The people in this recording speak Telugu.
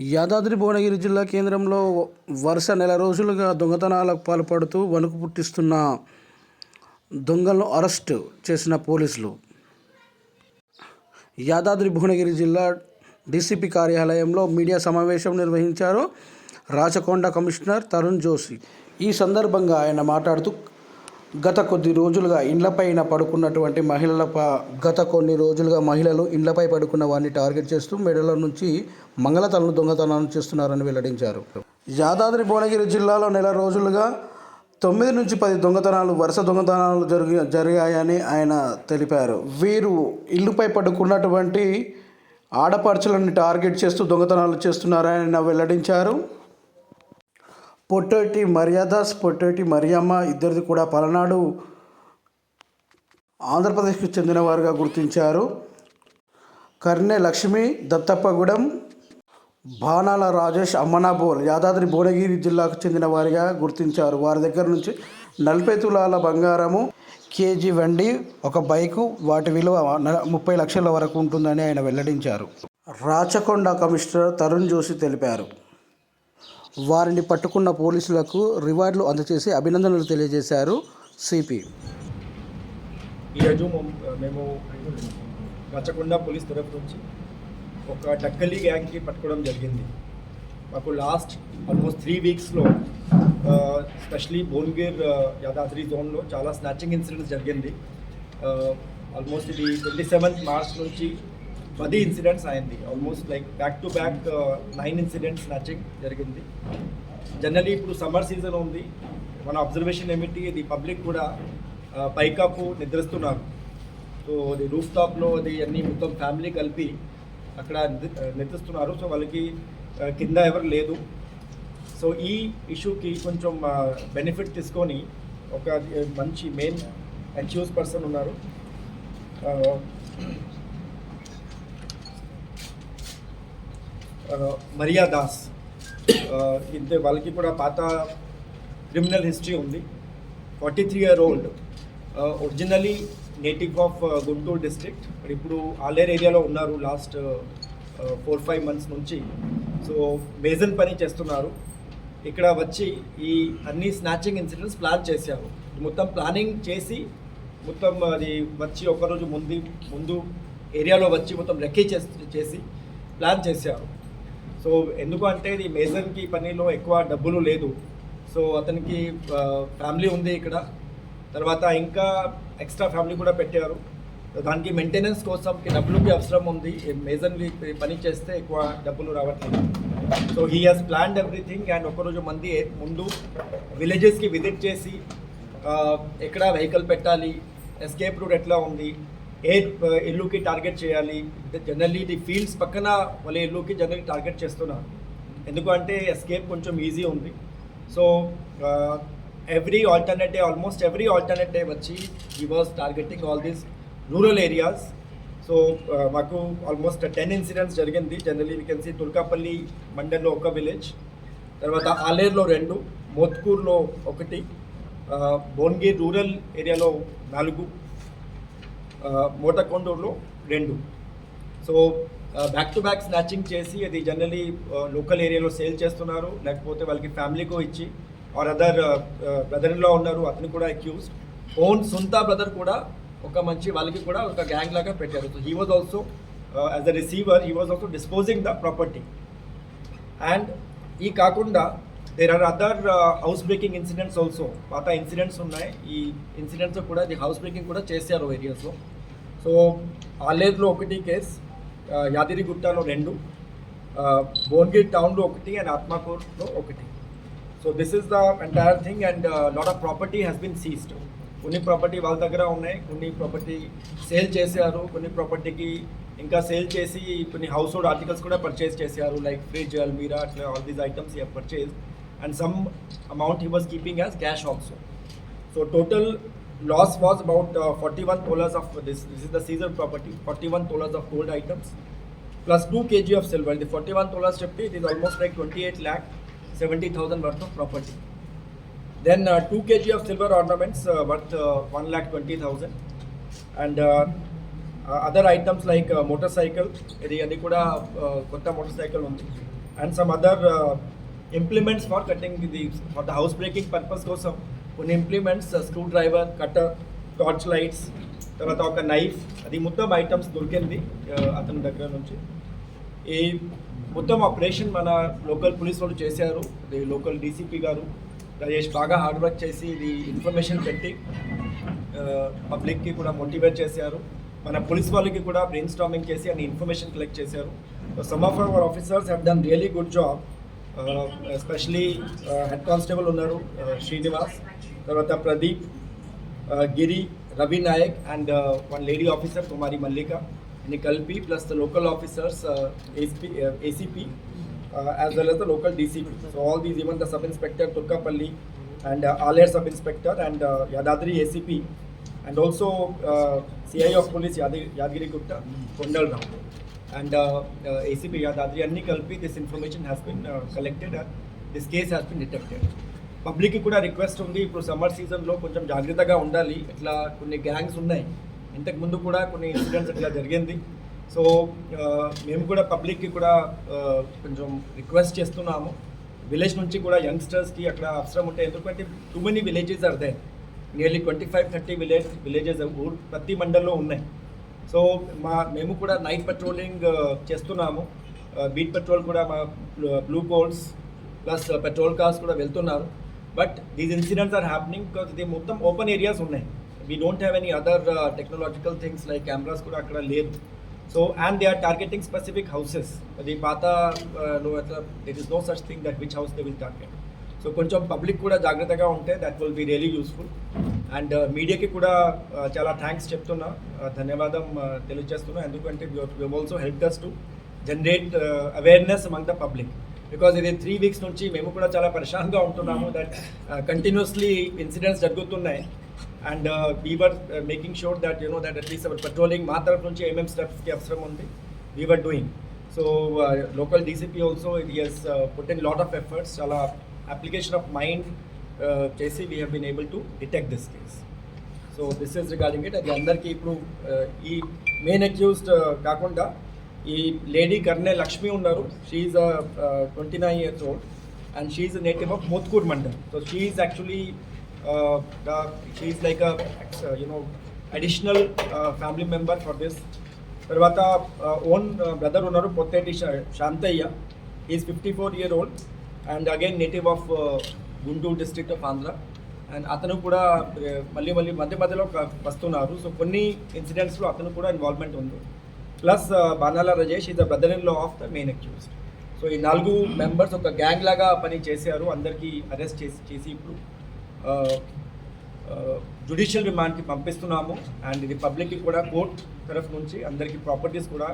యాదాద్రి భువనగిరి జిల్లా కేంద్రంలో వరుస నెల రోజులుగా దొంగతనాలకు పాల్పడుతూ వణుకు పుట్టిస్తున్న దొంగలను అరెస్ట్ చేసిన పోలీసులు. యాదాద్రి భువనగిరి జిల్లా డీసీపీ కార్యాలయంలో మీడియా సమావేశం నిర్వహించారు రాచకొండ కమిషనర్ తరుణ్ జోషి. ఈ సందర్భంగా ఆయన మాట్లాడుతూ గత కొద్ది రోజులుగా ఇండ్లపైన పడుకున్నటువంటి మహిళల ప- గత కొన్ని రోజులుగా మహిళలు ఇండ్లపై పడుకున్న వారిని టార్గెట్ చేస్తూ మెడల నుంచి మంగళతలను దొంగతనాలు చేస్తున్నారని వెల్లడించారు. యాదాద్రి భువనగిరి జిల్లాలో నెల రోజులుగా తొమ్మిది నుంచి పది దొంగతనాలు వరుస దొంగతనాలు జరిగి జరిగాయని ఆయన తెలిపారు. వీరు ఇల్లుపై పడుకున్నటువంటి ఆడపడుచులను టార్గెట్ చేస్తూ దొంగతనాలు చేస్తున్నారని వెల్లడించారు. పొట్టేటి మర్యాదాస్ పొట్టేటి మరియమ్మ ఇద్దరిది కూడా పలనాడు ఆంధ్రప్రదేశ్కు చెందినవారుగా గుర్తించారు. కర్నె లక్ష్మి దత్తప్పగూడెం బాణాల రాజేష్ అమ్మనాబోల్ యాదాద్రి భువనగిరి జిల్లాకు చెందిన వారిగా గుర్తించారు. వారి దగ్గర నుంచి నలభై తులాల బంగారము కేజీ వెండి ఒక బైకు వాటి విలువ ముప్పై లక్షల వరకు ఉంటుందని ఆయన వెల్లడించారు. రాచకొండ కమిషనర్ తరుణ్ జోషి తెలిపారు. వారిని పట్టుకున్న పోలీసులకు రివార్డులు అందజేసి అభినందనలు తెలియజేశారు సిపి. ఈరోజు మేము రచ్చకొండ పోలీస్ తరఫు నుంచి ఒక టక్కలి గ్యాంగ్కి పట్టుకోవడం జరిగింది. మాకు లాస్ట్ ఆల్మోస్ట్ త్రీ వీక్స్లో స్పెషలీ భువనగిర్ యాదాద్రి జోన్లో చాలా స్నాచింగ్ ఇన్సిడెంట్స్ జరిగింది. ఆల్మోస్ట్ ఇది ట్వంటీ సెవెంత్ మార్చ్ నుంచి పది ఇన్సిడెంట్స్ అయింది almost like back to back nine incidents snatching జరిగింది. జనరలీ ఇప్పుడు సమ్మర్ సీజన్ ఉంది. మన అబ్జర్వేషన్ ఏమిటి? ఇది పబ్లిక్ కూడా ఆ, పైకప్పు నిద్రిస్తున్నారు. సో అది రూఫ్ టాప్లో అది అన్ని మొత్తం ఫ్యామిలీ కలిపి అక్కడ నిద్రిస్తున్నారు. సో వాళ్ళకి కింద ఎవరు లేదు. సో ఈ ఇష్యూకి కొంచెం బెనిఫిట్ తీసుకొని ఒక మంచి మెయిన్ అక్యూస్ పర్సన్ ఉన్నారు. మరియా దాస్. ఇంతే వాళ్ళకి కూడా పాత క్రిమినల్ హిస్టరీ ఉంది. Forty three year old. Originally native of Guntur district. ఇప్పుడు ఆలేర్ ఏరియాలో ఉన్నారు లాస్ట్ ఫోర్ ఫైవ్ మంత్స్ నుంచి. సో మేజన్ పని చేస్తున్నారు. ఇక్కడ వచ్చి ఈ అన్ని స్నాచింగ్ ఇన్సిడెంట్స్ ప్లాన్ చేశారు. మొత్తం ప్లానింగ్ చేసి మొత్తం అది వచ్చి ఒకరోజు ముందు ముందు ఏరియాలో వచ్చి మొత్తం రెక్కీ చేసి చేసి ప్లాన్ చేశారు. సో ఎందుకు అంటే ఇది మేజన్కి పనిలో ఎక్కువ డబ్బులు లేదు. సో అతనికి ఫ్యామిలీ ఉంది ఇక్కడ. తర్వాత ఇంకా ఎక్స్ట్రా ఫ్యామిలీ కూడా పెట్టారు. దానికి మెయింటెనెన్స్ కోసం డబ్బులకి అవసరం ఉంది. మేజన్ పని చేస్తే ఎక్కువ డబ్బులు రావట్లేదు. So he has planned everything and ఒకరోజు మంది ముందు విలేజెస్కి విజిట్ చేసి ఎక్కడ వెహికల్ పెట్టాలి ఎస్కేప్ రూట్ ఎట్లా ఉంది ఏ ఇల్లుకి టార్గెట్ చేయాలి? జనరల్లీ ఇది ఫీల్డ్స్ పక్కన వాళ్ళ ఇల్లుకి జనరల్లీ టార్గెట్ చేస్తున్నారు. ఎందుకంటే ఎస్కేప్ కొంచెం ఈజీ ఉంది. So every alternate day almost every alternate day వచ్చి ఈ was targeting all these rural areas so మాకు ఆల్మోస్ట్ టెన్ ఇన్సిడెంట్స్ జరిగింది. Generally we can see Turkapalli మండల్లో ఒక విలేజ్ తర్వాత ఆలేర్లో రెండు మోత్కూర్లో ఒకటి ఆ, రూరల్ ఏరియాలో నాలుగు మోటకొండూరులో రెండు. So back to back snatching చేసి అది జనరలీ లోకల్ ఏరియాలో సేల్ చేస్తున్నారు. లేకపోతే వాళ్ళకి ఫ్యామిలీకో ఇచ్చి ఆర్ అదర్ బ్రదర్ ఉన్నారు అతను కూడా అక్యూస్డ్ ఓన్ సొంత బ్రదర్ కూడా ఒక మంచి వాళ్ళకి కూడా ఒక గ్యాంగ్ లాగా పెట్టారు. So he was also as a receiver he was also disposing the property and ఈ కాకుండా there are other house breaking incidents also పాత ఇన్సిడెంట్స్ ఉన్నాయి. ఈ ఇన్సిడెంట్స్ కూడా ఇది హౌస్ బ్రేకింగ్ కూడా చేశారు ఏరియాస్లో సో ఆలేరులో ఒకటి కేస్ యాదిరిగుట్టలో రెండు భువనగిరి టౌన్లో ఒకటి అండ్ ఆత్మాకూర్లో ఒకటి. So this is the entire thing and lot of property has been seized కొన్ని ప్రాపర్టీ వాళ్ళ దగ్గర ఉన్నాయి. కొన్ని ప్రాపర్టీ సేల్ చేశారు. కొన్ని ప్రాపర్టీకి ఇంకా సేల్ చేసి కొన్ని హౌస్ హోల్డ్ ఆర్టికల్స్ కూడా పర్చేస్ చేశారు. లైక్ ఫ్రిడ్జ్ అల్మీరా అట్లా all these items he purchase And some amount he was keeping as cash also so total loss was about uh, 41 tolas of this. This is the season property. 41 tolas of gold items, plus 2 kg of silver. The 41 tolas chapti it is almost like 28 lakh 70,000 worth of property. Then uh, 2 kg of silver ornaments uh, worth uh, 1 lakh 20,000, and uh, uh, other items like uh, motorcycle. ఇది అది కూడా uh, కొత్త మోటార్ సైకిల్ ఉంది and some other implements for cutting the for the house breaking purpose కోసం కొన్ని implements screwdriver cutter torch lights తర్వాత ఒక నైఫ్ అది మొత్తం ఐటమ్స్ దొరికింది uh, అతని దగ్గర నుంచి. ఈ మొత్తం ఆపరేషన్ మన లోకల్ పోలీస్ వాళ్ళు చేశారు. లోకల్ డీసీపీ గారు రాజేష్ బాగా హార్డ్ వర్క్ చేసి ఇది ఇన్ఫర్మేషన్ పెట్టి uh, పబ్లిక్కి కూడా మోటివేట్ చేశారు. మన పోలీస్ వాళ్ళకి కూడా బ్రెయిన్ స్టామింగ్ చేసి అన్ని ఇన్ఫర్మేషన్ కలెక్ట్ చేశారు. Some of our officers have done really good job especially head constable ఉన్నారు uh, శ్రీనివాస్ తర్వాత Pradeep uh, Giri Ravi Nayak and one lady officer Kumari Mallika ని కలిపి plus the local officers ACP ACP as well as the local DCP. So all these, even the sub inspector Turkapalli and uh, Aler sub inspector and uh, Yadadri ACP and also uh, CI of police Yadi- Yadgiri Gupta, Kondal Rao. And uh, uh, ACP Yadadri Anni Kalpi, this information has been uh, collected and this case has been detected. పబ్లిక్కి కూడా రిక్వెస్ట్ ఉంది ఇప్పుడు సమ్మర్ సీజన్లో కొంచెం జాగ్రత్తగా ఉండాలి ఇట్లా కొన్ని గ్యాంగ్స్ ఉన్నాయి. ఇంతకు ముందు కూడా కొన్ని ఇన్సిడెంట్స్ ఇట్లా జరిగింది. సో uh, మేము కూడా పబ్లిక్కి కూడా uh, కొంచెం రిక్వెస్ట్ చేస్తున్నాము. విలేజ్ నుంచి కూడా యంగ్స్టర్స్కి అక్కడ అవసరం ఉంటాయి ఎందుకంటే too many villages are nearly twenty five thirty village villages ఊరు ప్రతి మండల్లో ఉన్నాయి. సో మా మేము కూడా నైట్ పెట్రోలింగ్ చేస్తున్నాము. బీట్ పెట్రోల్ కూడా మా blue colts plus patrol cars కూడా వెళ్తున్నారు. But these incidents are happening because ఇది మొత్తం ఓపెన్ ఏరియాస్ ఉన్నాయి. We don't have any other technological things like cameras కూడా అక్కడ లేదు. So and they are targeting specific houses అది పాత uh, లో అట్లా is no such thing that which house they will target so కొంచెం పబ్లిక్ కూడా జాగ్రత్తగా ఉంటే that will be really useful and మీడియాకి కూడా uh, చాలా థ్యాంక్స్ చెప్తున్నా. Uh, ధన్యవాదం uh, తెలియజేస్తున్నా. ఎందుకంటే you also help us to generate awareness among the public because ఇది త్రీ వీక్స్ నుంచి మేము కూడా చాలా పరేషాన్గా ఉంటున్నాము దట్ కంటిన్యూస్లీ ఇన్సిడెంట్స్ జరుగుతున్నాయి. And we're making sure that you know that at least our patrolling మా తరఫు నుంచి ఏమేమి స్టెప్స్కి అవసరం ఉంది. We're doing so local DCP also ఇది he's put in lot of efforts చాలా అప్లికేషన్ ఆఫ్ మైండ్ చేసి we have been able to detect this case so this is regarding it అది అందరికీ ఇప్పుడు uh, ఈ మెయిన్ అక్యూస్డ్ కాకుండా ఈ లేడీ కర్నే లక్ష్మి ఉన్నారు she twenty nine years old and she native of Mothkur mandal so she actually she like you know additional family member for this తర్వాత ఓన్ బ్రదర్ ఉన్నారు పొత్తేటి శా- Shantaiah. Is fifty four year old and again native of Guntur district of Andhra. And అతను కూడా మళ్ళీ మళ్ళీ మధ్య మధ్యలో వస్తున్నారు. సో కొన్ని ఇన్సిడెంట్స్లో అతను కూడా ఇన్వాల్వ్మెంట్ ఉంది. Plus Banala Rajesh is the brother in law of the main accused so ఈ నాలుగు మెంబర్స్ ఒక గ్యాంగ్ లాగా పని చేశారు. అందరికీ అరెస్ట్ చేసి చేసి ఇప్పుడు జుడిషియల్ రిమాండ్కి పంపిస్తున్నాము. అండ్ ఇది పబ్లిక్కి కూడా కోర్ట్ తరఫు నుంచి అందరికీ ప్రాపర్టీస్ కూడా